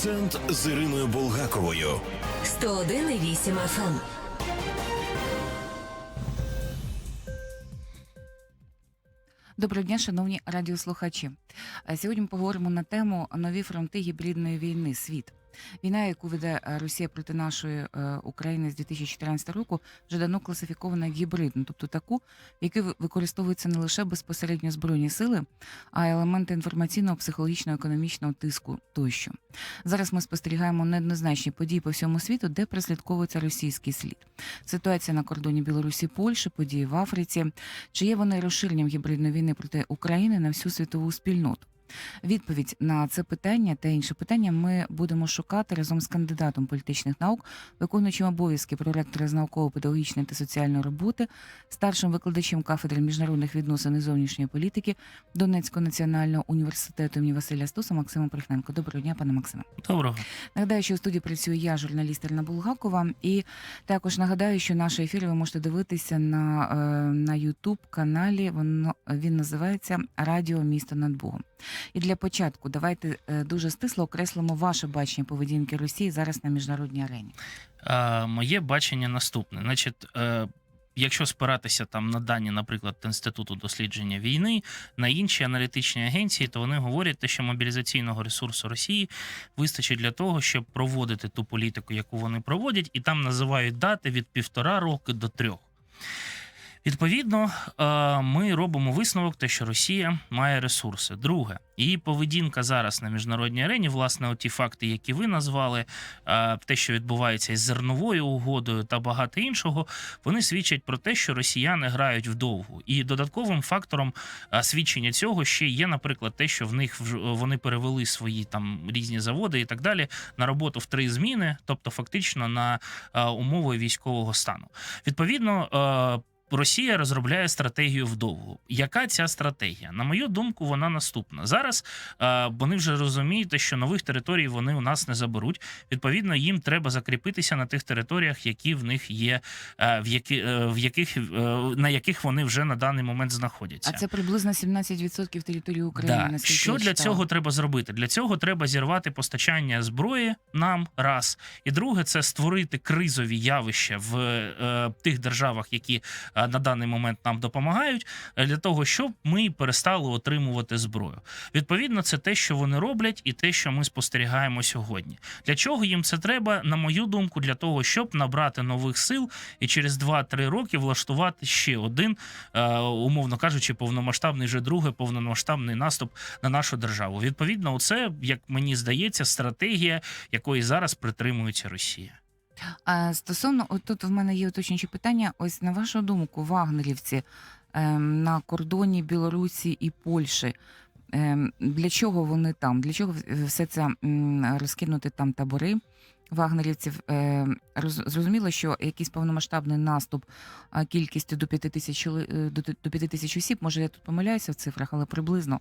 Акцент з Іриною Булгаковою. 101,8 FM. Доброго дня, шановні радіослухачі. Сьогодні ми поговоримо на тему нові фронти гібридної війни. Світ. Війна, яку веде е, Росія проти нашої е, України з 2014 року, вже давно класифікована як гібридну, тобто таку, в якій використовуються не лише безпосередньо збройні сили, а й елементи інформаційного, психологічного, економічного тиску тощо. Зараз ми спостерігаємо неоднозначні події по всьому світу, де прослідковується російський слід. Ситуація на кордоні Білорусі, Польщі, події в Африці. Чи є вони розширенням гібридної війни проти України на всю світову спільноту? минут. Відповідь на це питання та інші питання ми будемо шукати разом з кандидатом політичних наук, виконуючим обов'язки проректора з науково-педагогічної та соціальної роботи, старшим викладачем кафедри міжнародних відносин і зовнішньої політики Донецького національного університету імені Василя Стуса Максимом Прихненко. Доброго дня, пане Максиме. Доброго. Нагадаю, що у студії працюю я, журналіст Ірина Булгакова, і також нагадаю, що наші ефіри ви можете дивитися на, е, на youtube каналі. Воно він називається Радіо Місто над Богом. І для початку давайте е, дуже стисло окреслимо ваше бачення поведінки Росії зараз на міжнародній арені. Е, моє бачення наступне. Значить, е, якщо спиратися там на дані, наприклад, Інституту дослідження війни, на інші аналітичні агенції, то вони говорять, що мобілізаційного ресурсу Росії вистачить для того, щоб проводити ту політику, яку вони проводять, і там називають дати від півтора року до трьох. Відповідно, е, ми робимо висновок, те, що Росія має ресурси. Друге, її поведінка зараз на міжнародній арені, власне, ті факти, які ви назвали, е, те, що відбувається із зерновою угодою та багато іншого, вони свідчать про те, що росіяни грають вдовгу. І додатковим фактором е, свідчення цього ще є, наприклад, те, що в них вони перевели свої там різні заводи і так далі на роботу в три зміни, тобто фактично на умови військового стану. Відповідно. Росія розробляє стратегію вдовгу. Яка ця стратегія? На мою думку, вона наступна. Зараз е, вони вже розуміють, що нових територій вони у нас не заберуть. Відповідно, їм треба закріпитися на тих територіях, які в них є, е, в, які, е, в яких, е, на яких вони вже на даний момент знаходяться. А це приблизно 17% території України. Да. Що для цього треба зробити? Для цього треба зірвати постачання зброї нам раз. І друге, це створити кризові явища в е, тих державах, які е, на даний момент нам допомагають, е, для того, щоб ми перестали отримувати зброю. Відповідно, це те, що вони роблять, і те, що ми спостерігаємо сьогодні. Для чого їм це треба? На мою думку, для того, щоб набрати нових сил і через 2-3 роки влаштувати ще один, е, умовно кажучи, повномасштабний вже другий повномасштабний наступ на нашу державу. Відповідно, це, як мені здається, стратегія, якої зараз притримується Росія. А стосовно, от тут в мене є уточнюючі питання. Ось на вашу думку, вагнерівці ем, на кордоні Білорусі і Польщі. Ем, для чого вони там? Для чого все це м, розкинути там табори вагнерівців? Ем, зрозуміло, що якийсь повномасштабний наступ кількістю до 5 тисяч е, до, до 5 тисяч осіб, може я тут помиляюся в цифрах, але приблизно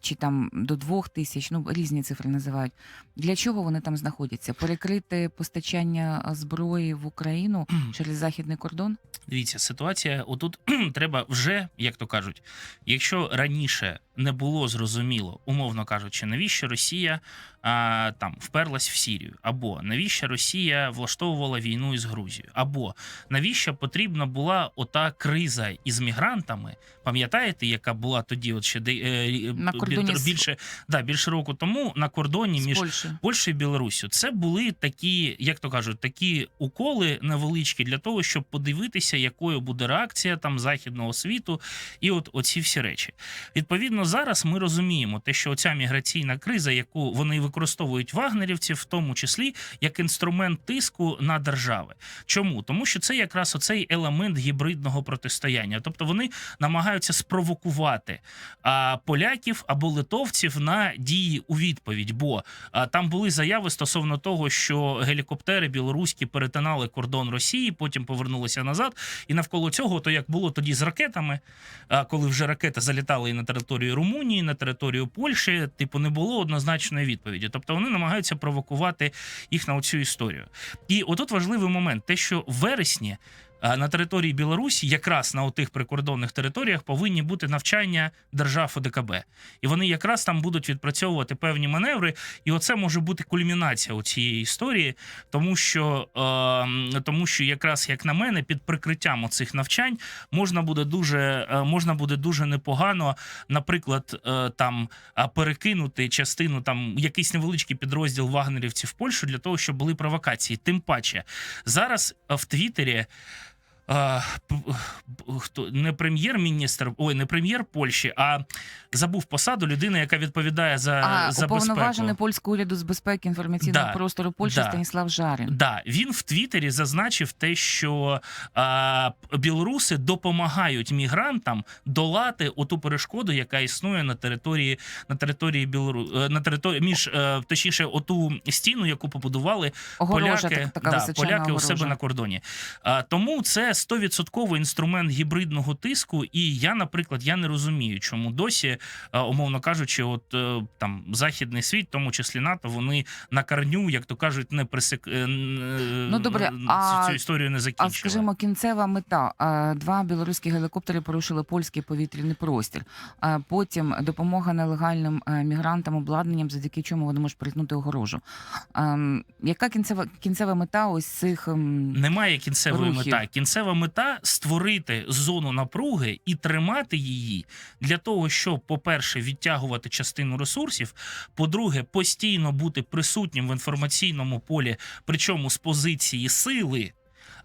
чи там до 2 тисяч, ну різні цифри називають. Для чого вони там знаходяться? Перекрити постачання зброї в Україну через західний кордон? Дивіться, ситуація отут треба вже, як то кажуть, якщо раніше не було зрозуміло, умовно кажучи, навіщо Росія а, там вперлась в Сірію, або навіщо Росія влаштовувала війну із Грузією, або навіщо потрібна була ота криза із мігрантами, пам'ятаєте, яка була тоді, от ще де, е, На кордоні більше, да, більше року тому на кордоні між Польщі. Польщею і Білоруссю. Це були такі, як то кажуть, такі уколи невеличкі для того, щоб подивитися, якою буде реакція там західного світу, і от оці всі речі. Відповідно, зараз ми розуміємо те, що оця міграційна криза, яку вони використовують вагнерівців, в тому числі як інструмент тиску на держави. Чому? Тому що це якраз оцей елемент гібридного протистояння. Тобто вони намагаються спровокувати а, поляків або литовців на дії у відповідь. Бо а, там були заяви стосовно того, що гелікоптери білоруські перетинали кордон Росії, потім повернулися назад. І навколо цього, то як було тоді з ракетами, а, коли вже ракети залітали і на територію Румунії, на територію Польщі, типу, не було однозначної відповіді. Тобто вони намагаються провокувати їх на оцю історію. І отут важливий момент: те, що в вересні. А на території Білорусі, якраз на отих прикордонних територіях, повинні бути навчання держав ОДКБ. І вони якраз там будуть відпрацьовувати певні маневри. І оце може бути кульмінація у цієї історії, тому що, е, тому що якраз як на мене, під прикриттям оцих навчань можна буде дуже е, можна буде дуже непогано, наприклад, е, там перекинути частину там якийсь невеличкий підрозділ вагнерівців в Польщу для того, щоб були провокації. Тим паче зараз е, в Твіттері. П- Хто не прем'єр-міністр, ой, не прем'єр Польщі, а забув посаду людина, яка відповідає за, А за уповноважений безпеку. польського уряду з безпеки інформаційного Да, простору Польщі да. Станіслав Жарін. Да, він в Твіттері зазначив те, що а, білоруси допомагають мігрантам долати оту перешкоду, яка існує на території на території Білору е, на території між е, точніше, оту стіну, яку побудували Огорожа поляки, так- така да, поляки у себе на кордоні. А, тому це 100% інструмент гібридного тиску. І я, наприклад, я не розумію, чому досі, умовно кажучи, от е, там західний світ, в тому числі НАТО, вони на корню, як то кажуть, не присек... е, Ну, добре, а- цю історію не А закінчили. скажімо, кінцева мета. Е, Два білоруські гелікоптери порушили польський повітряний простір. Е, Потім допомога нелегальним е, мігрантам обладнанням, завдяки чому вони можуть перетнути огорожу. Ем, Яка кінцева кінцева мета ось цих ем, Немає кінцевої рухів. мета. Кінцева мета створити зону напруги і тримати її для того, щоб, по-перше, відтягувати частину ресурсів. По-друге, постійно бути присутнім в інформаційному полі, причому з позиції сили.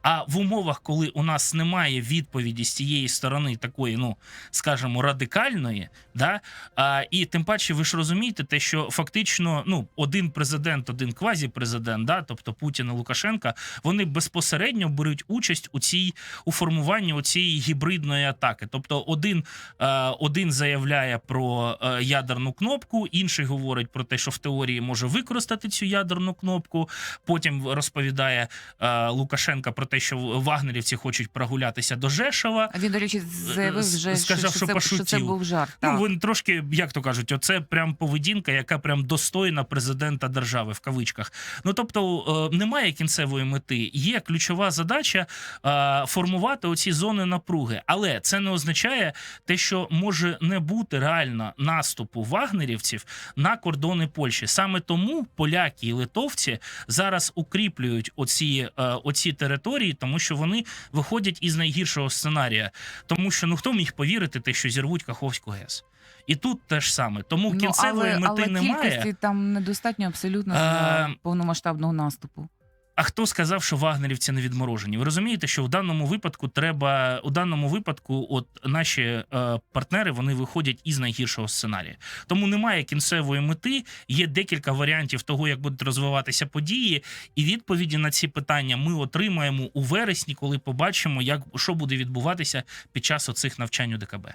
А в умовах, коли у нас немає відповіді з цієї сторони, такої, ну скажімо, радикальної, да а, і тим паче, ви ж розумієте, те, що фактично ну один президент, один квазіпрезидент, да, тобто Путін і Лукашенка, вони безпосередньо беруть участь у цій у формуванні цієї гібридної атаки. Тобто, один, е, один заявляє про е, ядерну кнопку, інший говорить про те, що в теорії може використати цю ядерну кнопку. Потім розповідає е, Лукашенка про те, що вагнерівці хочуть прогулятися до Жешова. він, до речі, заявив С- вже, сказав, що, що це, що це був жарт. Ну, він трошки, як то кажуть, оце прям поведінка, яка прям достойна президента держави в кавичках. Ну тобто е, немає кінцевої мети. Є ключова задача е, формувати оці зони напруги, але це не означає те, що може не бути реально наступу вагнерівців на кордони Польщі. Саме тому поляки і литовці зараз укріплюють оці, е, оці території, тому що вони виходять із найгіршого сценарія. Тому що ну хто міг повірити, те, що зірвуть Каховську ГЕС? І тут те ж саме. Тому Ну, кінцевої але, мети але немає. кількості там недостатньо абсолютно для Е, повномасштабного наступу. А хто сказав, що вагнерівці не відморожені? Ви розумієте, що в даному випадку треба у даному випадку, от наші е, партнери вони виходять із найгіршого сценарія. Тому немає кінцевої мети. Є декілька варіантів того, як будуть розвиватися події, і відповіді на ці питання ми отримаємо у вересні, коли побачимо, як що буде відбуватися під час оцих навчань у ДКБ.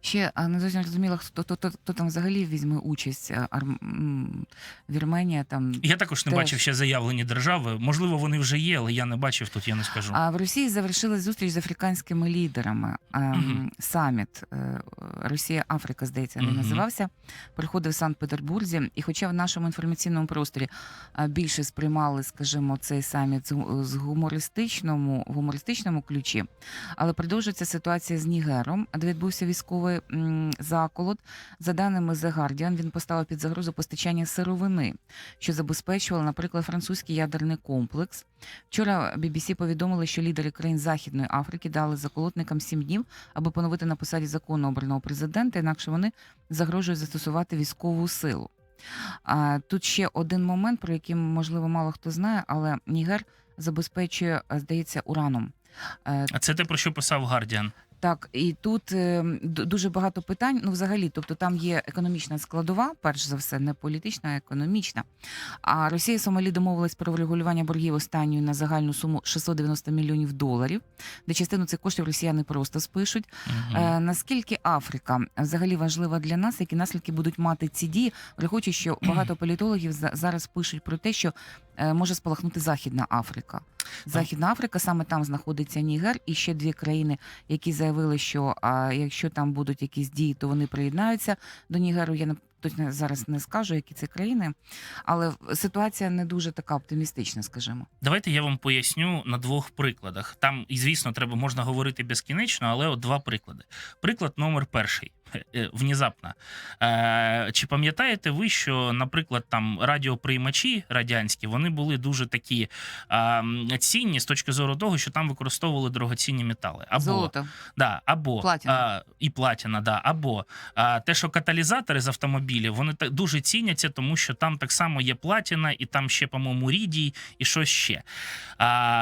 Ще а, не зовсім зрозуміло, хто, хто, хто, хто там взагалі візьме участь. а, Арм... Вірменія там. Я також не Теж. бачив ще заявлені держави. Можливо, вони вже є, але я не бачив тут. Я не скажу. А в Росії завершилась зустріч з африканськими лідерами. Мгм. Саміт е, Росія Африка, здається, він Мгм. називався. Приходив в Санкт-Петербурзі. І хоча в нашому інформаційному просторі більше сприймали, скажімо, цей саміт з гумористичному, гумористичному ключі, але продовжується ситуація з Нігером, де відбувся військовий м, заколот. За даними The Guardian, він поставив під загрозу постачання сировини, що забезпечували, наприклад, французький ядерний комплекс. Вчора BBC повідомили, що лідери країн Західної Африки дали заколотникам сім днів, аби поновити на посаді законно обраного президента, інакше вони загрожують застосувати військову силу. А тут ще один момент, про який можливо мало хто знає, але Нігер забезпечує, здається, ураном. Е, А це те про що писав Гардіан. Так, і тут е, дуже багато питань. Ну, взагалі, тобто там є економічна складова, перш за все, не політична, а економічна. А Росія і Сомалі домовились про врегулювання боргів останньої на загальну суму 690 мільйонів доларів, де частину цих коштів росіяни просто спишуть. Мгм. Е, наскільки Африка взагалі важлива для нас, які наслідки будуть мати ці дії, враховуючи, що багато політологів за- зараз пишуть про те, що е, може спалахнути Західна Африка. Західна Африка саме там знаходиться Нігер і ще дві країни, які заявили, що а, якщо там будуть якісь дії, то вони приєднаються до Нігеру. Я не точно зараз не скажу, які це країни, але ситуація не дуже така оптимістична, скажімо. Давайте я вам поясню на двох прикладах. Там, і звісно, треба можна говорити безкінечно, але от два приклади. Приклад номер перший. Е, Внезапно. Е, чи пам'ятаєте ви, що, наприклад, там радіоприймачі радянські вони були дуже такі цінні з точки зору того, що там використовували дорогоцінні метали? Або Золото. Да, або Платіна. І платіна, да, або те, що каталізатори з автомобілів, вони так дуже ціняться, тому що там так само є платіна, і там ще, по-моєму, рідій, і щось ще.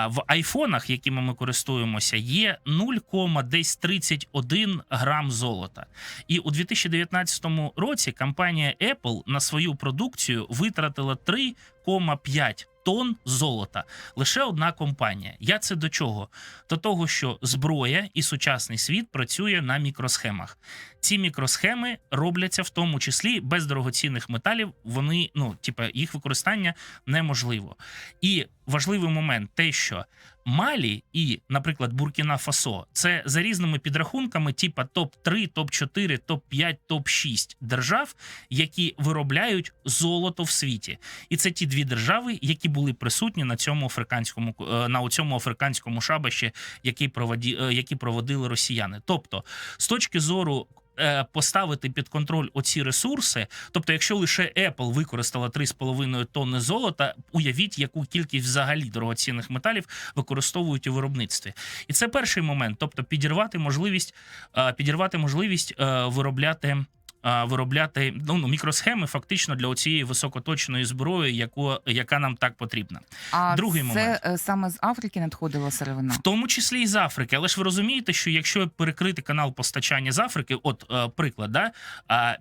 В айфонах, якими ми користуємося, є 0,31 грам золота. І у 2019 році компанія Apple на свою продукцію витратила 3,5 Тон золота. Лише одна компанія. Я це до чого? До того, що зброя і сучасний світ працює на мікросхемах. Ці мікросхеми робляться в тому числі без дорогоцінних металів. Вони, ну, типа, їх використання неможливо. І важливий момент те, що Малі і, наприклад, Буркіна Фасо це за різними підрахунками, типа топ 3 топ 4 топ 5 топ 6 держав, які виробляють золото в світі. І це ті дві держави, які були присутні на цьому африканському е, на цьому африканському шабаші, який проводі, е, які проводили росіяни. Тобто, з точки зору. Е, Поставити під контроль оці ресурси, тобто, якщо лише Apple використала 3,5 тонни золота, уявіть, яку кількість взагалі дорогоцінних металів використовують у виробництві, і це перший момент, тобто підірвати можливість, е, підірвати можливість е, виробляти. Виробляти ну, ну, мікросхеми фактично для оцієї високоточної зброї, яку, яка нам так потрібна. А Другий це момент. е, саме з Африки надходила сировина. В тому числі і з Африки. Але ж ви розумієте, що якщо перекрити канал постачання з Африки, от е, приклад, да,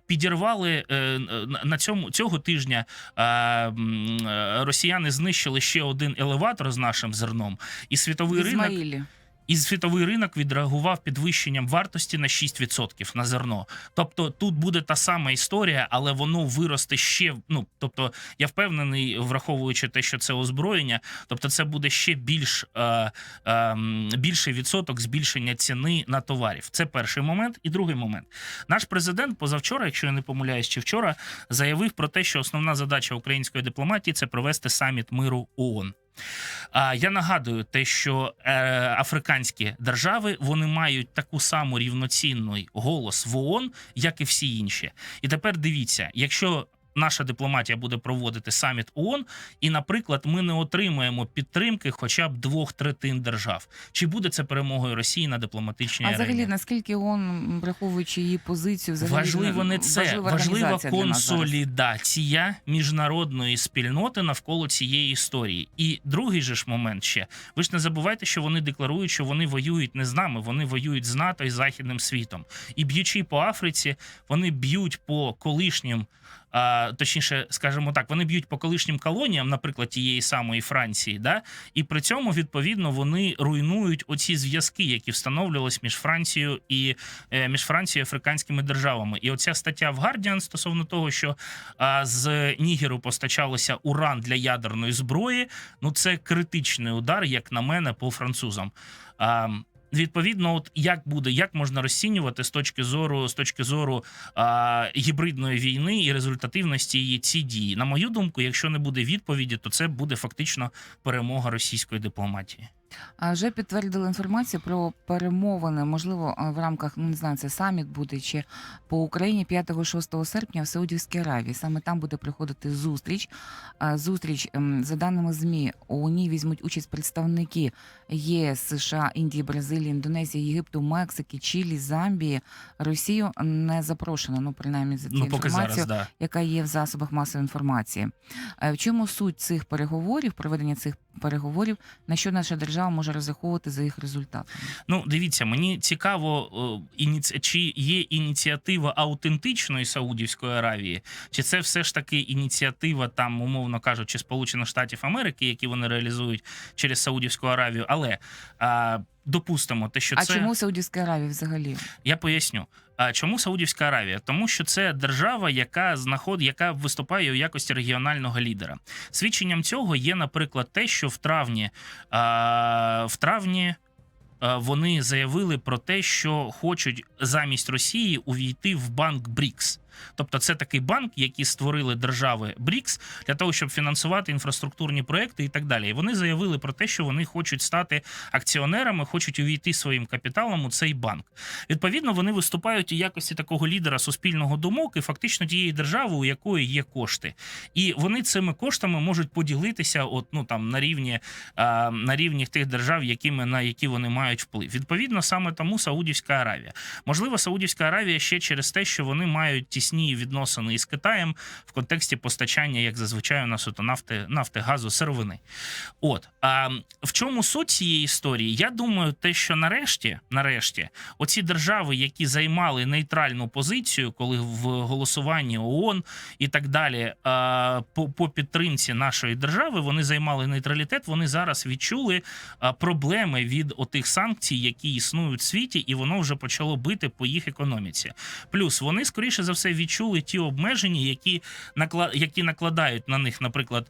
підірвали е, на- цьому цього тижня росіяни знищили ще один елеватор з нашим зерном, і світовий ринок Ізмаїлі. І світовий ринок відреагував підвищенням вартості на 6% на зерно. Тобто тут буде та сама історія, але воно виросте ще. Ну тобто, я впевнений, враховуючи те, що це озброєння, тобто це буде ще більш е, е, більший відсоток збільшення ціни на товарів. Це перший момент. І другий момент. Наш президент позавчора, якщо я не помиляюсь, чи вчора, заявив про те, що основна задача української дипломатії це провести саміт миру ООН. А я нагадую те, що е, африканські держави вони мають таку саму рівноцінний голос в ООН, як і всі інші. І тепер дивіться, якщо наша дипломатія буде проводити саміт ООН, і, наприклад, ми не отримаємо підтримки хоча б двох третин держав, чи буде це перемогою Росії на дипломатичній А арені? взагалі, наскільки ООН, враховуючи її позицію, взагалі Важливо не це, важлива важлива консолідація міжнародної спільноти навколо цієї історії. І другий же ж момент ще ви ж не забувайте, що вони декларують, що вони воюють не з нами, вони воюють з НАТО і західним світом. І б'ючи по Африці, вони б'ють по колишнім. А, точніше, скажімо так, вони б'ють по колишнім колоніям, наприклад, тієї самої Франції, да, і при цьому відповідно вони руйнують оці зв'язки, які встановлювались між Францією і е, між Францією і африканськими державами. І оця стаття в Guardian стосовно того, що а, з Нігеру постачалося уран для ядерної зброї. Ну це критичний удар, як на мене, по французам. А, Відповідно, от як буде, як можна розцінювати з точки зору з точки зору а, гібридної війни і результативності її ці дії. На мою думку, якщо не буде відповіді, то це буде фактично перемога російської дипломатії. Вже підтвердили інформацію про перемовини, можливо, в рамках ну не знаю, це саміт буде чи по Україні 5-6 серпня в Саудівській Аравії. Саме там буде приходити зустріч. Зустріч ем, за даними змі у ній візьмуть участь представники ЄС, США, Індії, Бразилії, Індонезії, Єгипту, Мексики, Чилі, Замбії. Росію не запрошено. Ну принаймні за цю Ну інформацію зараз, да. яка є в засобах масової інформації. Е, В чому суть цих переговорів, проведення цих переговорів, на що наша держава може розраховувати за їх результатами? Ну, дивіться, мені цікаво, чи є ініціатива аутентичної Саудівської Аравії, чи це все ж таки ініціатива, там, умовно кажучи, Сполучених Штатів Америки, які вони реалізують через Саудівську Аравію. Але допустимо, те, що а це чому Саудівська Аравія взагалі? я поясню. А чому Саудівська Аравія? Тому що це держава, яка знаход, яка виступає у якості регіонального лідера. Свідченням цього є, наприклад, те, що в травні, а, в травні. Вони заявили про те, що хочуть замість Росії увійти в банк БРІКС. Тобто, це такий банк, який створили держави БРІКС для того, щоб фінансувати інфраструктурні проекти і так далі. І вони заявили про те, що вони хочуть стати акціонерами, хочуть увійти своїм капіталом у цей банк. Відповідно, вони виступають у якості такого лідера суспільного думок і фактично тієї держави, у якої є кошти, і вони цими коштами можуть поділитися, от ну там на рівні а, на рівні тих держав, якими на які вони мають вплив. Відповідно, саме тому Саудівська Аравія. Можливо, Саудівська Аравія ще через те, що вони мають тісні відносини із Китаєм в контексті постачання, як зазвичай у нас от нафти, нафти, газу, сировини. От а в чому суть цієї історії? Я думаю, те, що нарешті, нарешті, оці держави, які займали нейтральну позицію, коли в голосуванні ООН і так далі, по, по підтримці нашої держави, вони займали нейтралітет. Вони зараз відчули проблеми від отих санкцій, які існують в світі, і воно вже почало бити по їх економіці. Плюс вони скоріше за все відчули ті обмеження, які які накладають на них, наприклад,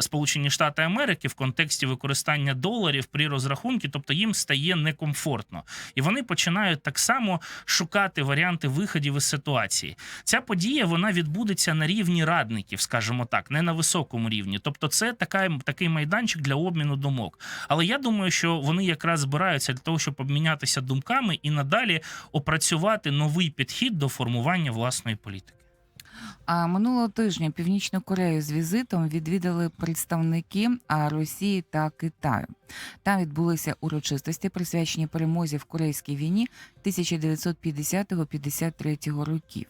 Сполучені Штати Америки в контексті використання доларів при розрахунку, тобто їм стає некомфортно, і вони починають так само шукати варіанти виходів із ситуації. Ця подія вона відбудеться на рівні радників, скажімо так, не на високому рівні. Тобто, це така, такий майданчик для обміну думок. Але я думаю, що вони якраз збираються для того, щоб обмінятися думками і надалі опрацювати новий підхід до формування власної політики. А минулого тижня Північну Корею з візитом відвідали представники Росії та Китаю. Там відбулися урочистості, присвячені перемозі в Корейській війні 1950-53 років.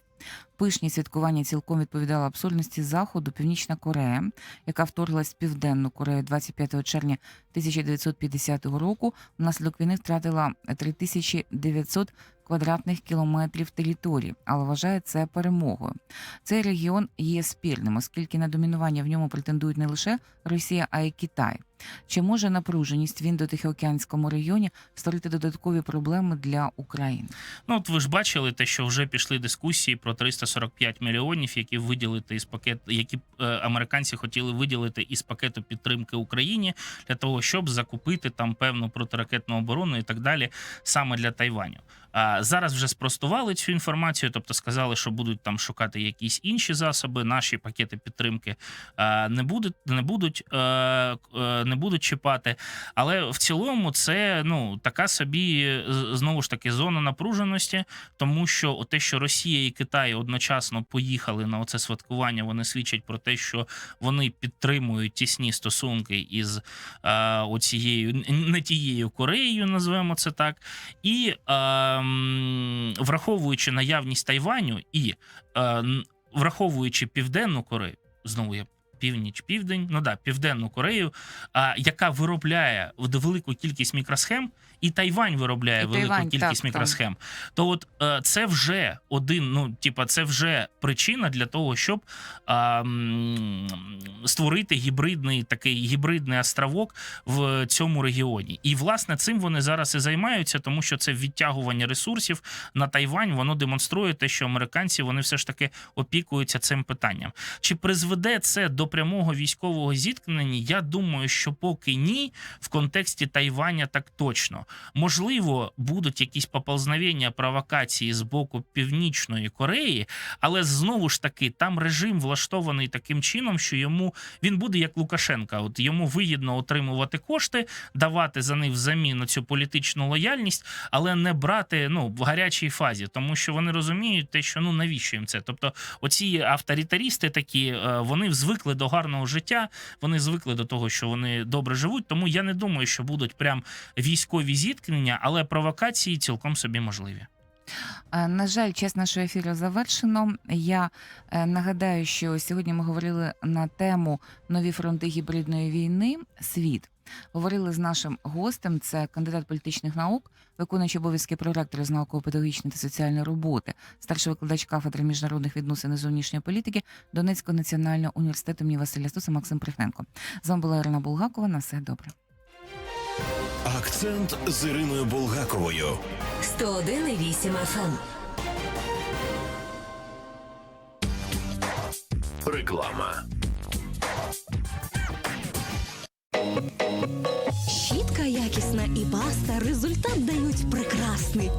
Пишні святкування цілком відповідали абсурдності заходу. Північна Корея, яка вторглась в південну Корею 25 червня 1950 року, внаслідок війни втратила 3900 квадратних кілометрів території, але вважає це перемогою. Цей регіон є спірним, оскільки на домінування в ньому претендують не лише Росія, а й Китай. Чи може напруженість в індотихоокеанському регіоні створити додаткові проблеми для України? Ну, от ви ж бачили те, що вже пішли дискусії про 345 мільйонів, які виділити із пакет, які е, американці хотіли виділити із пакету підтримки Україні для того, щоб закупити там певну протиракетну оборону і так далі, саме для Тайваню. Зараз вже спростували цю інформацію, тобто сказали, що будуть там шукати якісь інші засоби. Наші пакети підтримки не будуть, не будуть, е, е, не будуть чіпати. Але в цілому це ну така собі знову ж таки зона напруженості, тому що те, що Росія і Китай одночасно поїхали на оце святкування, вони свідчать про те, що вони підтримують тісні стосунки із е, оцією не тією Кореєю, назвемо це так, і е, враховуючи наявність Тайваню і е, враховуючи Південну Корею, знову я. Північ, південь, ну да, південну Корею, а, яка виробляє велику кількість мікросхем, і Тайвань виробляє І велику Тайвань, кількість так, мікросхем. То от е, це вже один, ну типа, це вже причина для того, щоб м, створити гібридний такий гібридний островок в цьому регіоні. І власне цим вони зараз і займаються, тому що це відтягування ресурсів на Тайвань. Воно демонструє те, що американці вони все ж таки опікуються цим питанням. Чи призведе це до прямого військового зіткнення? Я думаю, що поки ні, в контексті Тайваня так точно. Можливо, будуть якісь поползновення провокації з боку Північної Кореї, але знову ж таки там режим влаштований таким чином, що йому він буде як Лукашенка. От йому вигідно отримувати кошти, давати за них взамін цю політичну лояльність, але не брати ну в гарячій фазі, тому що вони розуміють те, що ну навіщо їм це. Тобто, оці авторитарісти такі е, вони звикли до гарного життя, вони звикли до того, що вони добре живуть. Тому я не думаю, що будуть прям військові зіткнення, але провокації цілком собі можливі. Е, На жаль, час нашого ефіру завершено. Я е, нагадаю, що сьогодні ми говорили на тему нові фронти гібридної війни. Світ говорили з нашим гостем. Це кандидат політичних наук, виконуючий обов'язки проректора з науково-педагогічної та соціальної роботи, старший викладач кафедри міжнародних відносин і зовнішньої політики Донецького національного університету імені Василя Стуса Максим Прихненко. З вами була Ірина Булгакова. На все добре. Акцент з Іриною Булгаковою. 101,8 FM. Реклама. Щітка якісна і паста результат дають прекрасний.